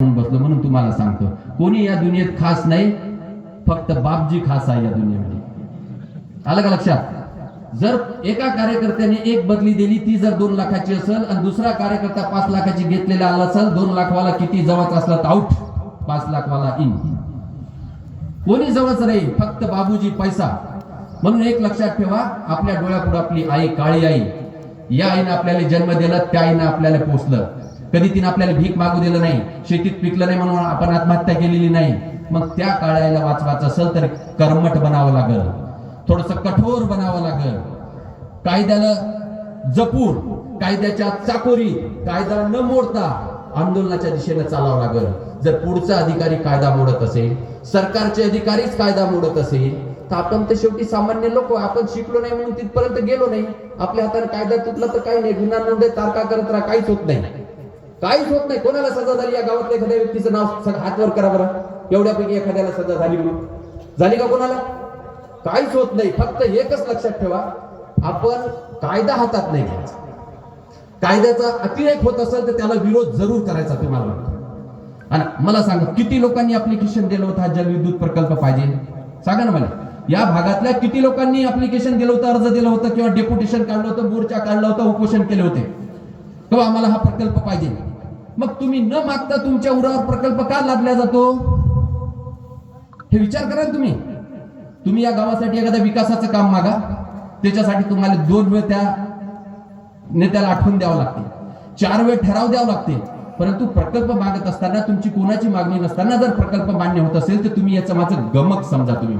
म्हणून बसलो म्हणून तुम्हाला सांगतो. कोणी या दुनियेत खास नाही फक्त बापजी खास आहे या दुनियेमध्ये. आलं का लक्षात? जर एका कार्यकर्त्याने एक बदली दिली ती जर दोन लाखाची असेल आणि दुसरा कार्यकर्ता पाच लाखाची घेतलेला आला असेल दोन लाखवाला किती जवळच असला तर आउट पाच लाखवाला इन कोणी जवळच नाही फक्त बाबूजी पैसा. म्हणून एक लक्षात ठेवा आपल्या डोळ्यापुढे आपली आई काळी आई. या आईनं आपल्याला जन्म दिला त्या आईनं आपल्याला पोचलं कधी तिने आपल्याला भीक मागू दिलं नाही शेतीत पिकलं नाही म्हणून आपण आत्महत्या केलेली नाही मग त्या काळाला वाचवायचं असेल तर कर्मठ बनावं लागल. थोडस कठोर बनावं लागल. कायद्याला जपूर कायद्याच्या चाकोरी कायदा न मोडता आंदोलनाच्या दिशेने चालावं लागल. जर पुढचा अधिकारी कायदा मोडत असेल सरकारचे अधिकारीच कायदा मोडत असेल तर आपण तर शेवटी सामान्य लोक आपण शिकलो नाही म्हणून तिथपर्यंत गेलो नाही. आपल्या हाताने कायदा तुटला तर काही नाही गुन्हा नोंद तारका तारखा करत राहा काहीच होत नाही. काहीच होत नाही. कोणाला सजा झाली या गावातल्या एखाद्या व्यक्तीचं नाव सग- हातवर करा बरं. एवढ्यापैकी एखाद्याला सजा झाली म्हणून. झाली का कोणाला? काहीच होत नाही. फक्त एकच लक्षात ठेवा. आपण कायदा हातात नाही घ्यायचा. कायद्याचा अतिरेक होत असेल तर त्याला विरोध जरूर करायचा तुम्हाला आणि मला सांगा किती लोकांनी अप्लिकेशन दिलं होतं हा जलविद्युत प्रकल्प पाहिजे? सांगा ना मला. या भागातल्या किती लोकांनी अप्लिकेशन दिलं होतं अर्ज दिलं होतं किंवा डेप्युटेशन काढलं होतं मोर्चा काढलं होतं उपोषण केले होते? तेव्हा आम्हाला हा प्रकल्प पाहिजे. मग तुम्ही न मागता तुमच्या उरावर प्रकल्प का लादला जातो? हे विचार करा ना तुम्ही. तुम्ही या गावासाठी एखाद्या विकासाचं काम मागा. त्याच्यासाठी तुम्हाला दोन वेळ त्या नेत्याला आठवून द्यावं लागते. चार वेळ ठराव द्यावं लागते. परंतु प्रकल्प मागत असताना तुमची कोणाची मागणी नसताना जर प्रकल्प मान्य होत असेल तर तुम्ही याचं माझं गमक समजा तुम्ही.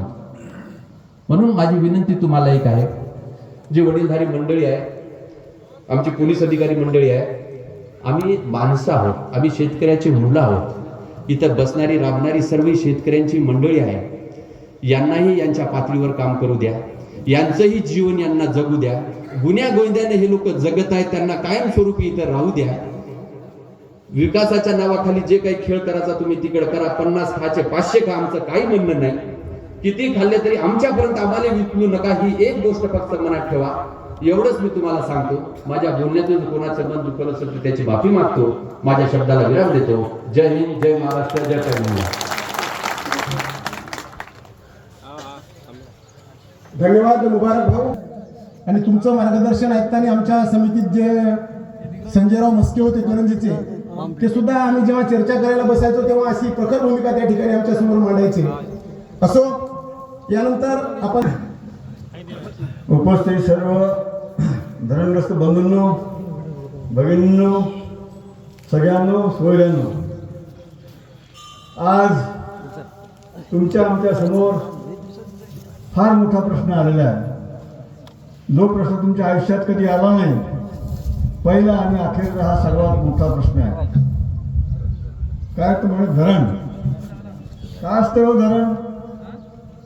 म्हणून माझी विनंती तुम्हाला एक आहे. जी वडीलधारी मंडळी आहे आमची पोलीस अधिकारी मंडळी आहे आम्ही माणसं आहोत आम्ही शेतकऱ्याची मुलं आहोत. इथं बसणारी राबणारी सर्व शेतकऱ्यांची मंडळी आहे यांनाही यांच्या पातळीवर काम करू द्या. यांचंही जीवन यांना जगू द्या. गुन्ह्या गोंद्याने हे लोक जगत आहेत त्यांना कायमस्वरूपी इथं राहू द्या. विकासाच्या नावाखाली जे काही खेळ करायचा तुम्ही तिकडे करा. पन्नास खाचे पाचशे खा आमचं काही म्हणणं नाही. किती खाल्ले तरी आमच्यापर्यंत आम्हाला विकलू नका. ही एक गोष्ट फक्त मनात ठेवा. एवढंच मी तुम्हाला सांगतो माझ्या बोलण्यातून कोणाचं मन दुखलं असेल तर त्याची माफी मागतो माझ्या शब्दाला विराम देतो. जय हिंद जय महाराष्ट्र जय कर्नाटक धन्यवाद मुबारक भाऊ. आणि तुमचं मार्गदर्शन ऐकताना आमच्या समितीत जे संजयराव मस्के होते करंजीचे ते सुद्धा आम्ही जेव्हा चर्चा करायला बसायचो तेव्हा अशी प्रखर भूमिका त्या ठिकाणी आमच्यासमोर मांडायची. असो यानंतर आपण उपस्थित सर्व धरणग्रस्त बंधूंनो भगिनींनो सगळ्यांनो सोयऱ्यांनो आज तुमच्या आमच्यासमोर फार मोठा प्रश्न आलेला आहे. जो प्रश्न तुमच्या आयुष्यात कधी आला नाही पहिला आणि अखेरचा हा सर्वात मोठा प्रश्न आहे. काय तर म्हणजे धरण. काय असतं हो धरण?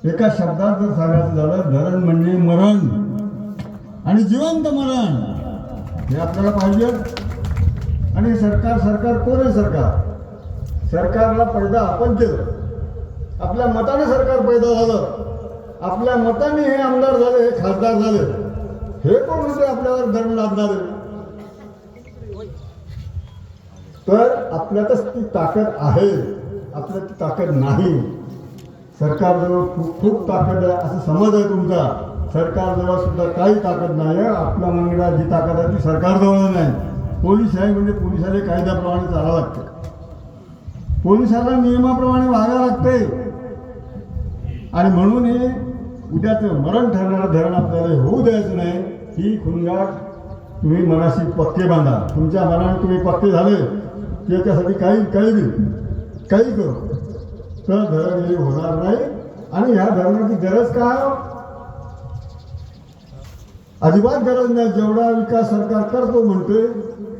एका शब्दात जर सांगायचं झालं धरण म्हणजे मरण. आणि जिवंत मरण हे आपल्याला पाहिजे. आणि सरकार सरकार कोण आहे सरकार? सरकारला पैदा आपण केलं. आपल्या मताने सरकार पैदा झालं. आपल्या मताने हे आमदार झाले हे खासदार झाले. हे कोण होते आपल्यावर धर्म लादणारे? तर आपल्यातच ती ताकद आहे. आपल्यात ती ताकद नाही. सरकारजवळ खूप खूप ताकद आहे असं समज आहे तुमचा. सरकारजवळ सुद्धा काही ताकद नाही आहे. आपल्या मंगळा जी ताकद आहे ती सरकारजवळ नाही. पोलीस आहे म्हणजे पोलिसाला कायद्याप्रमाणे चालावं लागतं. पोलिसाला नियमाप्रमाणे वागावं लागते आणि म्हणून हे उद्याचं मरण ठरणारं धरण आपल्याला होऊ द्यायचं नाही. ही खुणगाट तुम्ही मनाशी पक्के बांधा. तुमच्या मनाने तुम्ही पक्के झाले. त्याच्यासाठी काही काही बी काही करू. तर धरण हे होणार नाही. आणि ह्या धरणाची गरज काय अजिबात गरज नाही. जेवढा विकास सरकार करतो म्हणतोय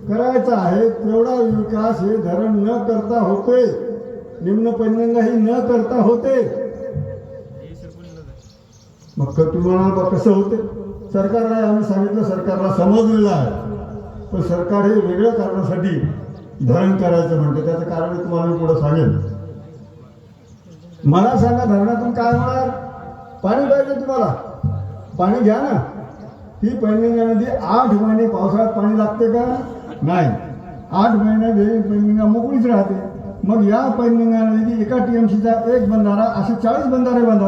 करायचा आहे तेवढा विकास हे धरण न करता होते निम्न पैनंगाही न करता होते. मग तुम्हाला बा कसं होते? सरकारला आम्ही सांगितलं सरकारला समजलेलं आहे. पण सरकार हे वेगळ्या कारणासाठी धरण करायचं म्हणते त्याचं कारण तुम्हाला मी सांगेल सांगेन. मला सांगा धरणातून काय होणार? पाणी पाहिजे तुम्हाला. पाणी घ्या ना. ही पैनगंगा नदी आठ महिने पावसाळ्यात पाणी लागते का? नाही. आठ महिन्यात ही पैनगंगा मोकळीच राहते. मग या पैनगंगा नदीची एका टी एम सीचा एक बंधारा असे चाळीस बंधारे बांधा.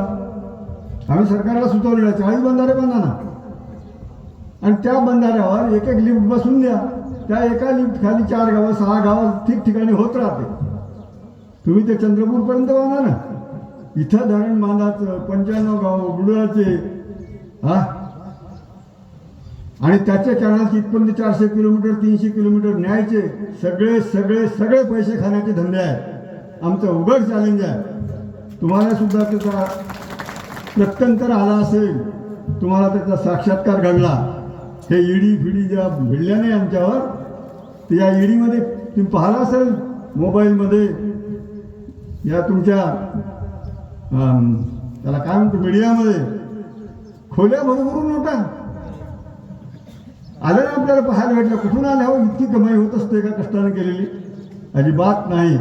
आम्ही सरकारला सुचवलेलं चाळीस बंधारे बांधा ना. आणि त्या बंधाऱ्यावर एक एक लिफ्ट बसून द्या. त्या एका लिफ्ट खाली चार गावं सहा गावं ठिकठिकाणी होत राहते. तुम्ही ते चंद्रपूरपर्यंत बांधा ना. इथं धरण बांधाचं पंच्याण्णव गाव बुडवायचे हा? आणि त्याच्या कॅनलची इथपर्यंत चारशे किलोमीटर तीनशे किलोमीटर न्यायचे. सगळे सगळे सगळे पैसे खाण्याचे धंदे आहेत. आमचं उघड चॅलेंज आहे. तुम्हाला सुद्धा त्याचा प्रत्यंतर आला असेल तुम्हाला त्याचा साक्षात्कार घडला. हे ईडी फिडी ज्या भिडल्या नाही आमच्यावर ते या ईडीमध्ये तुम्ही पाहिलं असेल मोबाईलमध्ये या तुमच्या त्याला काय म्हणतो मीडियामध्ये. खोल्या भरभरून नोटा आलं ना आपल्याला पाहायला भेटलं कुठून आलं हो इतकी कमाई होत असते का कष्टाने केलेली? अजिबात नाही.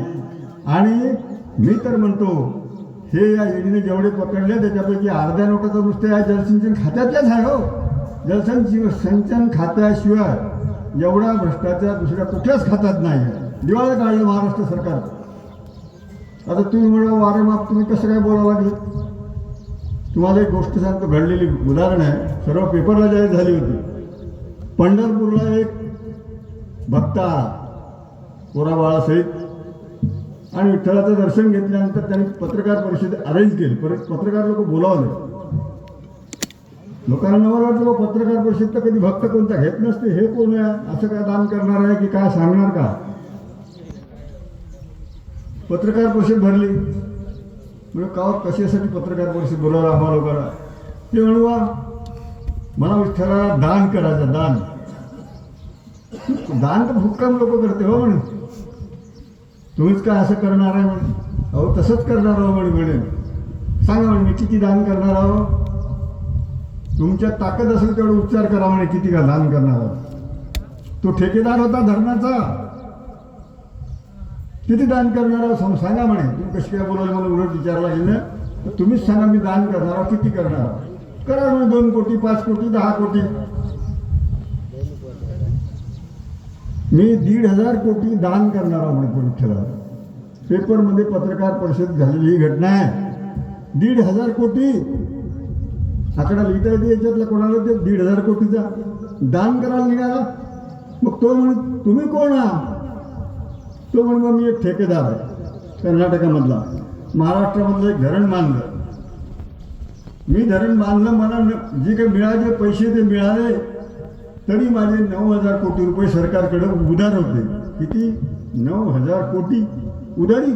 आणि मी तर म्हणतो हे या ईडीने जेवढे पकडले त्याच्यापैकी अर्ध्या नोटा तर नुसते या जलसिंचन खात्यातल्याच आहे हो. जलसंचन सिंचन खात्याशिवाय एवढा भ्रष्टाचार दुसऱ्या कुठल्याच खात्यात नाही दिवाळी काढलं महाराष्ट्र सरकार. आता तुम्ही म्हणा वारेमाप तुम्ही कसं काय बोलावं लागले? तुम्हाला एक गोष्ट सांगतो घडलेली उदाहरण आहे. सर्व पेपरला जाहीर झाली होती. पंढरपूरला एक भक्त आला पोरा बाळासहित आणि विठ्ठलाचं दर्शन घेतल्यानंतर त्यांनी पत्रकार परिषद अरेंज केली. परत पत्रकार लोक बोलावले. लोकांना नवल वाटलं बा, पत्रकार परिषद तर कधी भक्त कोणता घेत नसते हे कोण आहे? असं काय दान करणार आहे की काय सांगणार का? पत्रकार परिषद भरली. म्हणजे का कशासाठी पत्रकार परिषद बोलावला आम्हाला लोकांना? ते म्हणू मला विठ्ठलाला दान करायचं दान. दान तर भुक्काम लोक करते हो म्हणे तुम्हीच काय असं करणार आहे म्हणे अहो तसंच करणार आहो म्हणे म्हणे सांगा म्हणे मी किती दान करणार आहो? तुमच्या ताकद असेल तेवढं उपचार करा म्हणे किती का दान करणार आहो? तो ठेकेदार होता धरणाचा. किती दान करणार आहो? सांगा म्हणे. तुम्ही कशी काय बोलायला मला उलट विचारला गेलं तर तुम्हीच सांगा मी दान करणार आहो किती करणार आहो? करा म्हणे दोन कोटी पाच कोटी दहा कोटी. मी दीड हजार कोटी दान करणार म्हणून म्हणे विठ्ठला पेपरमध्ये पत्रकार परिषद झालेली ही घटना आहे. दीड हजार कोटी. आकडा लिहिता येते याच्यातला कोणाला ते दीड हजार कोटीचा? दान करायला निघाला. मग तो म्हणे तुम्ही कोण आहात? तो म्हण मग मी एक ठेकेदार आहे. कर्नाटकामधला. महाराष्ट्रामधलं एक धरण मानलं मी धरण बांधलं मला जे काही मिळाले पैसे ते मिळाले तरी माझे नऊ हजार कोटी रुपये सरकारकडे उधार होते. किती? नऊ हजार कोटी. उधारी